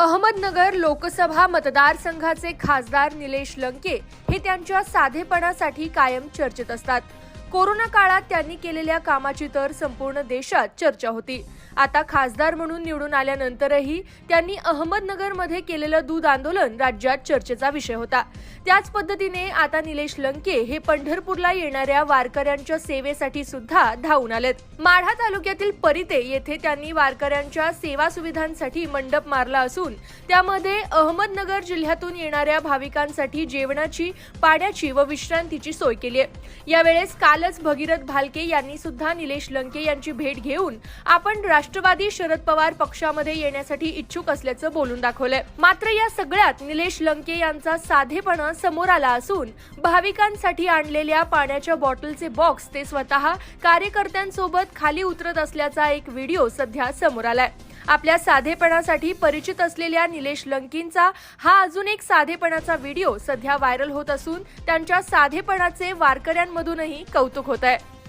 अहमदनगर लोकसभा मतदारसंघाचे खासदार निलेश लंके हे त्यांच्या साधेपणासाठी कायम चर्चेत असतात. कोरोना काळात त्यांनी केलेल्या कामाची तर संपूर्ण देशात चर्चा होती. आता खासदार म्हणून निवडून आल्यानंतरही त्यांनी अहमदनगरमध्ये केलेलं दूध आंदोलन राज्यात चर्चेचा विषय होता. त्याच पद्धतीने आता निलेश लंके हे पंढरपूरला येणाऱ्या वारकऱ्यांच्या सेवेसाठी सुद्धा धावून आलेत. माढा तालुक्यातील परिते येथे त्यांनी वारकऱ्यांच्या सेवा सुविधांसाठी मंडप मारला असून त्यामध्ये अहमदनगर जिल्ह्यातून येणाऱ्या भाविकांसाठी जेवणाची पाण्याची व विश्रांतीची सोय केली आहे. यावेळेस कालच भगीरथ भालके यांनी सुद्धा निलेश लंके यांची भेट घेऊन आपण राष्ट्रवादी शरद पवार पक्षामध्ये येण्यासाठी इच्छुक असल्याचं बोलून दाखवलंय. मात्र या सगळ्यात निलेश लंके यांचा साधेपणा समोर आला असून भाविकांसाठी आणलेल्या पाण्याच्या बॉटलचे बॉक्स ते स्वतः कार्यकर्त्यांसोबत खाली उतरत असल्याचा एक व्हिडिओ सध्या समोर आलाय. आपल्या साधेपणासाठी परिचित असलेल्या निलेश लंकींचा हा अजून एक साधेपणाचा व्हिडिओ सध्या व्हायरल होत असून त्यांच्या साधेपणाचे वारकऱ्यांमधूनही कौतुक होत आहे